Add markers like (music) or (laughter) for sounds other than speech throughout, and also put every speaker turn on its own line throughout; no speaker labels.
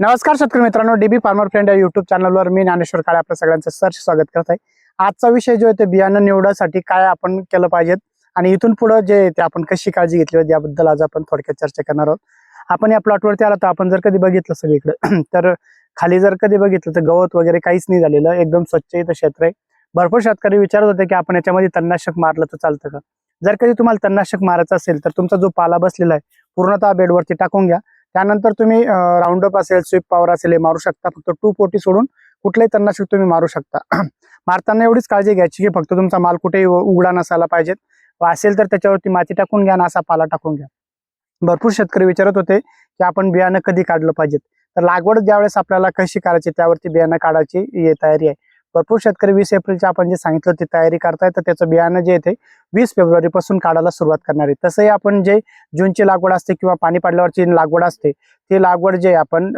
नमस्कार शेतकरी मित्रांनो डीबी फार्मर फ्रेंड या युट्यूब चॅनलवर मी ज्ञानेश्वर काळे आपल्या सगळ्यांचं सर्च स्वागत करत आहे. आजचा विषय जो आहे ते बियाणं निवडासाठी काय आपण केलं पाहिजेत आणि इथून पुढं जे ते आपण कशी काळजी घेतली पाहिजे याबद्दल आज आपण थोडक्यात चर्चा करणार आहोत. आपण या प्लॉटवरती आला तर आपण जर कधी बघितलं सगळीकडे (clears throat) तर खाली जर कधी बघितलं तर गवत वगैरे काहीच नाही झालेलं एकदम स्वच्छ इथं क्षेत्र आहे. भरपूर शेतकरी विचारत होते की आपण याच्यामध्ये तणनाशक मारलं तर चालतं का? जर कधी तुम्हाला तणनाशक मारायचं असेल तर तुमचा जो पाला बसलेला आहे पूर्णतः बेडवरती टाकून घ्या. त्यानंतर तुम्ही राऊंडअप असेल स्विप पॉवर असेल हे मारू शकता. फक्त टू पोटी सोडून कुठलंही तन्नाशक तुम्ही मारू शकता. (clears throat) मारताना एवढीच काळजी घ्यायची की फक्त तुमचा माल कुठेही उघडा नसायला पाहिजेत व असेल तर त्याच्यावरती माती टाकून घ्या ना असा पाला टाकून घ्या. भरपूर शेतकरी विचारत होते की आपण बियाणं कधी काढलं पाहिजेत? तर लागवड ज्यावेळेस आपल्याला कशी करायची त्यावरती बियाणं काढायची तयारी आहे. भरपूर शेतकरी वीस एप्रिलची आपण जे सांगितलं ती तयारी करताय तर त्याचं बियाणं जे ते वीस फेब्रुवारी पासून काढायला सुरुवात करणार आहे तसंही आपण जे जूनची लागवड असते किंवा पाणी पडल्यावरची लागवड असते ती लागवड जे आपण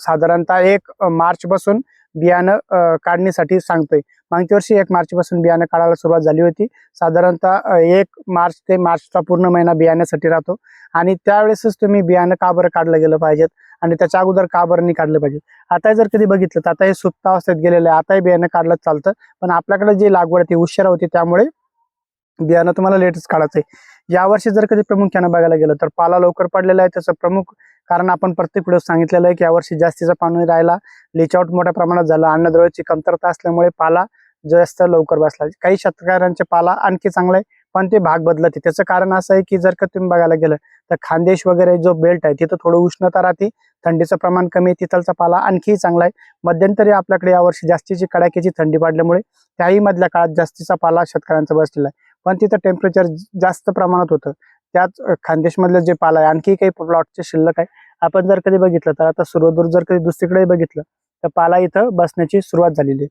साधारणतः एक मार्चपासून बियाणं काढण्यासाठी काढणीसाठी सांगतोय. मागच्या वर्षी एक मार्चपासून बियाणं काढायला सुरुवात झाली होती. साधारणतः एक मार्च ते मार्चचा पूर्ण महिना बियाण्यासाठी राहतो. आणि त्यावेळेसच तुम्ही बियाणं का बरं काढलं गेलं पाहिजेत? आणि त्याच्या अगोदर का बरं नाही काढलं पाहिजे आता जर कधी बघितलं तर आता हे सुप्तावस्थेत गेलेलं आहे. आताही बियाणं काढलं चालतं. पण आपल्याकडे जी लागवड आहे ती उशिरा होती त्यामुळे बियाणं तुम्हाला लेटच काढायचं आहे यावर्षी जर कधी प्रामुख्यानं बघायला गेलं तर पाला लवकर पडलेला आहे. त्याचं प्रमुख कारण आपण प्रत्येक वेळेस सांगितलेलं आहे की यावर्षी जास्तीचा पाणी राहिला लिचआउट मोठ्या प्रमाणात झालं. अन्नद्रव्याची कमतरता असल्यामुळे पाला जास्त लवकर बसला. काही शेतकऱ्यांचे पाला आणखी चांगला आहे पण ते भाग बदलत आहे त्याचं कारण असं आहे की जर का तुम्ही बघायला गेलं तर खानदेश वगैरे जो बेल्ट आहे तिथं थोडं उष्णता राहते थंडीचं प्रमाण कमी आहे तिथलचा पाला आणखी चांगला आहे. मध्यंतरी आपल्याकडे यावर्षी जास्तीची कडाक्याची थंडी पडल्यामुळे त्याही मधल्या काळात जास्तीचा पाला शेतकऱ्यांचा बसलेला आहे. पण तिथं टेम्परेचर जास्त प्रमाणात होतं. त्याच खानदेशमधले खानदेशमधलं जे पाला आहे आणखी काही प्लॉटचे शिल्लक आहे. आपण जर कधी बघितलं तर आता सुरवदूर जर कधी दुसरीकडे बघितलं तर पाला इथं बसण्याची सुरुवात झालेली आहे.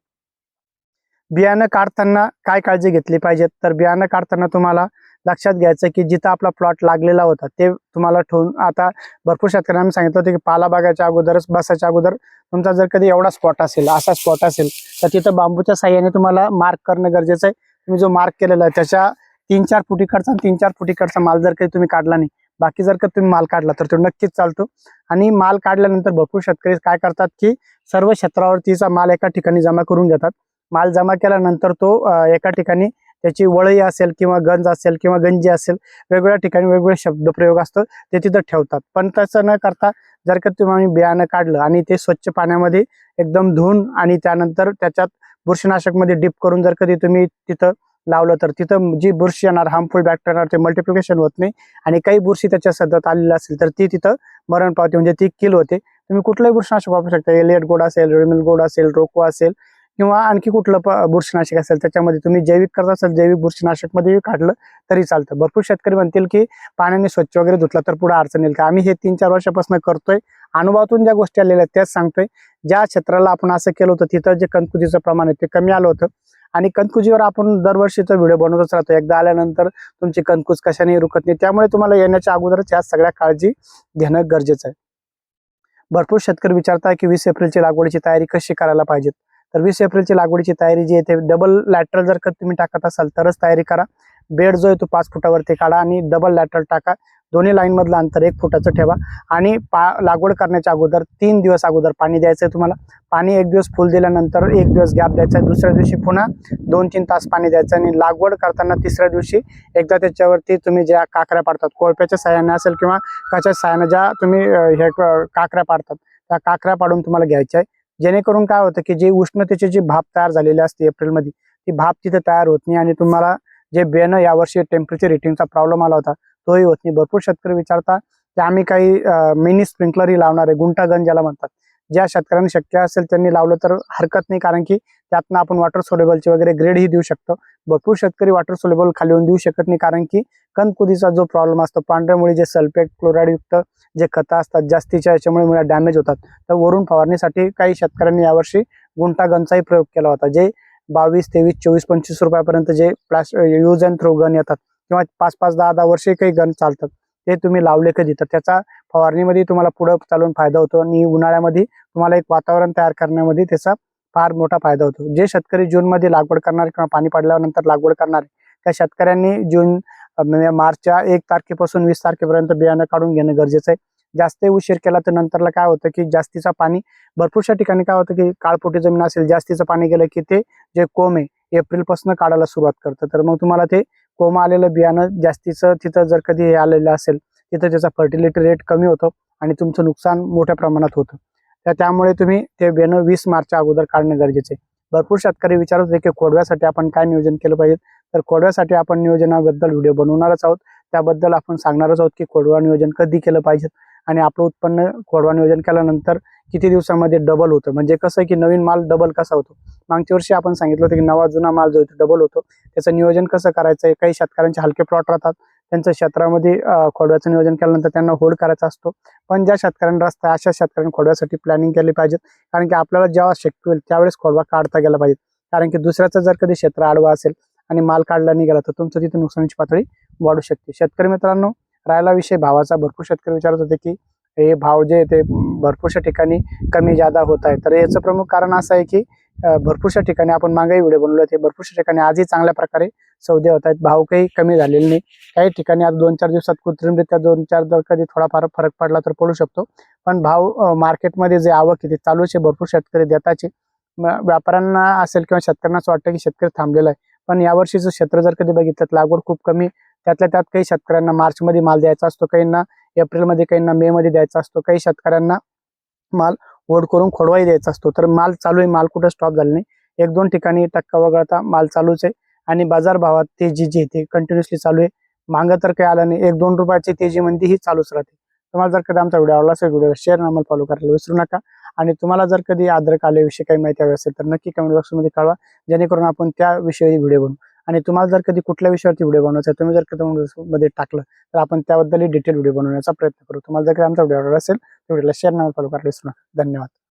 बियाणं काढताना काय काळजी घेतली पाहिजे तर बियाणं काढताना तुम्हाला लक्षात घ्यायचं की जिथं आपला प्लॉट लागलेला होता ते तुम्हाला ठेवून आता भरपूर शेतकऱ्यांना सांगितलं होतं की पाला बागाच्या अगोदरच बसायच्या अगोदर तुमचा जर कधी एवढा स्पॉट असेल असा स्पॉट असेल तर तिथं बांबूच्या साह्याने तुम्हाला मार्क करणं गरजेचं आहे. तुम्ही जो मार्क केलेला आहे त्याच्या तीन चार फुटीकडचा आणि तीन चार फुटीकडचा माल जर काही तुम्ही काढला नाही बाकी जर का तुम्ही माल काढला तर तो नक्कीच चालतो. आणि माल काढल्यानंतर भरपूर शेतकरी काय करतात की सर्व क्षेत्रावरतीचा माल एका ठिकाणी जमा करून घेतात. माल जमा केल्यानंतर तो एका ठिकाणी त्याची वळई असेल किंवा गंज असेल किंवा गंजी असेल वेगवेगळ्या ठिकाणी वेगवेगळे शब्दप्रयोग असतो ते तिथं ठेवतात. पण तसं न करता जर का तुम्ही बियाणं काढलं आणि ते स्वच्छ पाण्यामध्ये एकदम धुवून आणि त्यानंतर त्याच्यात बुरशीनाशकमध्ये डीप डिप करून जर कधी तुम्ही तिथं लावलं तर तिथं जी बुरशी येणार हार्मफुल बॅक्टेरिया येणार ते मल्टिप्लिकेशन होत नाही. आणि काही बुरशी त्याच्या सदत आलेली असेल तर ती तिथं मरण पावते म्हणजे ती किल होते. तुम्ही कुठलंही बुरशीनाशक वापरू शकता. एलियट गोड असेल रेमिल गोड असेल रोको असेल किंवा आणखी कुठलं प- बुरशीनाशक असेल त्याच्यामध्ये तुम्ही जैविक करत असाल जैविक बुरशीनाशकमध्ये काढलं तरी चालतं. भरपूर शेतकरी म्हणतील की पाण्याने स्वच्छ वगैरे धुतलं तर पुढे अडचण येईल का? आम्ही हे तीन चार वर्षापासून करतोय. अनुभवातून ज्या गोष्टी आलेल्या आहेत त्याच सांगतोय. ज्या क्षेत्राला आपण असं केलं होतं तिथं जे कणकुतीचं प्रमाण आहे ते कमी आलं होतं. आणि कणकुजीवर आपण दरवर्षीचा व्हिडिओ बनवतच राहतो. एकदा आल्यानंतर तुमची कनकुज कशाने रुकत नाही. त्यामुळे तुम्हाला येण्याच्या अगोदरच या सगळ्या काळजी घेणं गरजेचं आहे. भरपूर शेतकरी विचारताय की वीस एप्रिलची लागवडीची तयारी कशी करायला पाहिजे तर वीस एप्रिलची लागवडीची तयारी जी आहे ते डबल लॅटरल जर का तुम्ही टाकत असाल तरच तयारी करा. बेड जो आहे तो पाच फुटावरती काढा आणि डबल लॅटरल टाका. दोन्ही लाईनमधलं अंतर एक फुटाचं ठेवा. आणि पा लागवड करण्याच्या अगोदर तीन दिवस अगोदर पाणी द्यायचं आहे तुम्हाला. पाणी एक दिवस फुल दिल्यानंतर एक दिवस गॅप द्यायचा आहे. दुसऱ्या दिवशी पुन्हा दोन तीन तास पाणी द्यायचं आणि लागवड करताना तिसऱ्या दिवशी एकदा त्याच्यावरती तुम्ही ज्या काकऱ्या पाडतात कोळप्याच्या साह्याने असेल किंवा कशा साह्याने ज्या तुम्ही हे काकऱ्या पाडतात त्या काकऱ्या पाडून तुम्हाला घ्यायच्या आहे. जेणेकरून काय होतं की जे उष्णतेची जी भाप तयार झालेली असते एप्रिलमध्ये ती भाप तिथे तयार होत नाही आणि तुम्हाला जे बेनं यावर्षी टेम्परेचर रेटिंगचा प्रॉब्लेम आला होता तोही होत नाही भरपूर शेतकरी विचारता की आम्ही काही मिनी स्प्रिंकलरही लावणार आहे गुंटागन ज्याला म्हणतात. ज्या शेतकऱ्यांना शक्य असेल त्यांनी लावलं तर हरकत नाही कारण की त्यातनं आपण वॉटर सोलेबलची वगैरे ग्रेडही देऊ शकतो. भरपूर शेतकरी वॉटर सोलेबल खाली येऊन देऊ शकत नाही कारण की कणकुदीचा जो प्रॉब्लेम असतो पांढऱ्यामुळे जे सल्फेट क्लोराईडयुक्त जे खतं असतात जास्तीच्या याच्यामुळे डॅमेज होतात. तर वरून फवारणीसाठी काही शेतकऱ्यांनी यावर्षी गुंटागनचाही प्रयोग केला होता जे बावीस तेवीस चोवीस पंचवीस रुपयापर्यंत जे प्लास्ट यूज अँड थ्रो गन येतात किंवा पाच पाच दहा दहा वर्षे काही गन चालतात. ते तुम्ही लावले कधी? तर त्याचा फवारणीमध्ये तुम्हाला पुढं चालून फायदा होतो आणि उन्हाळ्यामध्ये तुम्हाला एक वातावरण तयार करण्यामध्ये त्याचा फार मोठा फायदा होतो. जे शेतकरी जूनमध्ये लागवड करणार किंवा पाणी पडल्यानंतर लागवड करणार त्या शेतकऱ्यांनी जून म्हणजे मार्चच्या एक तारखेपासून वीस तारखेपर्यंत बियाणं काढून घेणं गरजेचं आहे. जास्त उशीर केला तर नंतरला काय होतं की जास्तीचा पाणी भरपूरशा ठिकाणी काय होतं की काळपोटी जमीन असेल जास्तीचं पाणी गेलं की ते जे कोंब आहे एप्रिलपासून काढायला सुरुवात करतं. तर मग तुम्हाला ते कोम आलेलं बियाणं जास्तीचं तिथं जर कधी हे आलेलं असेल तिथं त्याचा फर्टिलिटी रेट कमी होतो आणि तुमचं नुकसान मोठ्या प्रमाणात होतं. तर त्यामुळे तुम्ही ते बियाणं वीस मार्चच्या अगोदर काढणं गरजेचं आहे. भरपूर शेतकरी विचारत होते की खोडव्यासाठी आपण काय नियोजन केलं पाहिजे? तर खोडव्यासाठी आपण नियोजनाबद्दल व्हिडिओ बनवणारच आहोत. त्याबद्दल आपण सांगणारच आहोत की खोडवा नियोजन कधी केलं पाहिजे? आणि आपलं उत्पन्न खोडवा नियोजन केल्यानंतर किती दिवसामध्ये डबल होतं? म्हणजे कसं आहे की नवीन माल डबल कसा होतो? मागच्या वर्षी आपण सांगितलं होतं की नवा जुना माल जो आहे डबल होतो. त्याचं नियोजन कसं करायचं? आहे काही शेतकऱ्यांचे हलके प्लॉट राहतात. त्यांच्या क्षेत्रामध्ये खोडव्याचं नियोजन केल्यानंतर त्यांना होल्ड करायचा असतो. पण ज्या शेतकऱ्यांना रस्ता आहे, अशा शेतकऱ्यांनी खोडव्यासाठी प्लॅनिंग केली पाहिजे कारण की आपल्याला जेव्हा शक्य होईल त्यावेळेस खोडवा काढता गेला पाहिजे. कारण की दुसऱ्याचं जर कधी क्षेत्र आडवा असेल आणि माल काढला नाही गेला तर तुमचं तिथे नुकसानीची पातळी वाढू शकते. शेतकरी मित्रांनो राहिला विषय भावाचा भरपूर शेतकरी विचारत होते की हे भाव जे ते भरपूरशा ठिकाणी कमी जादा होत आहे. तर याचं प्रमुख कारण असं आहे की भरपूरशा ठिकाणी आपण मागाही व्हिडिओ बनवले होते भरपूरशा ठिकाणी आजही चांगल्या प्रकारे सौदे होत आहेत. भाव काही कमी झालेले नाही. काही ठिकाणी आज दोन चार दिवसात कृत्रिमरित्या दोन चार जर कधी थोडाफार फरक पडला तर पडू शकतो. पण भाव मार्केटमध्ये जे आवक आहे ते चालूच आहे. भरपूर शेतकरी देताचे. म- व्यापाऱ्यांना असेल किंवा शेतकऱ्यांना असं वाटतं की शेतकरी थांबलेला आहे. पण यावर्षीचं क्षेत्र जर कधी बघितलं तर लागवड खूप कमी त्यातल्या त्यात काही शेतकऱ्यांना मार्चमध्ये माल द्यायचा असतो काहींना एप्रिलमध्ये काहींना मे मध्ये द्यायचा असतो काही शेतकऱ्यांना माल ओढ करून खोडवाही द्यायचा असतो. तर माल चालू आहे माल कुठं स्टॉप झाला नाही. एक दोन ठिकाणी टक्का वगळता माल चालूच आहे आणि बाजार भावात तेजी जी आहे ते कंटिन्युअसली चालू आहे. मागं तर काही आलं नाही. एक दोन रुपयाची तेजी म्हणजे ही चालूच राहते. तुम्हाला जर कधी आमचा व्हिडिओ आवडला असेल व्हिडिओला शेअर आम्हाला फॉलो करायला विसरू नका. आणि तुम्हाला जर कधी आदर आल्याविषयी काही माहिती हवी असेल तर नक्की कमेंट बॉक्समध्ये कळवा. जेणेकरून आपण त्याविषयी व्हिडिओ बनवू. आणि तुम्हाला जर कधी कुठल्या विषयावरती व्हिडिओ बनवायचा आहे, तुम्ही जर कधी मध्ये टाकलं तर आपण त्याबद्दलही डिटेल व्हिडिओ बनवण्याचा प्रयत्न करू. तुम्हाला जर आमचा व्हिडिओ आवडला असेल तर व्हिडिओला शेअर नाव फॉलो करायला विसरू धन्यवाद.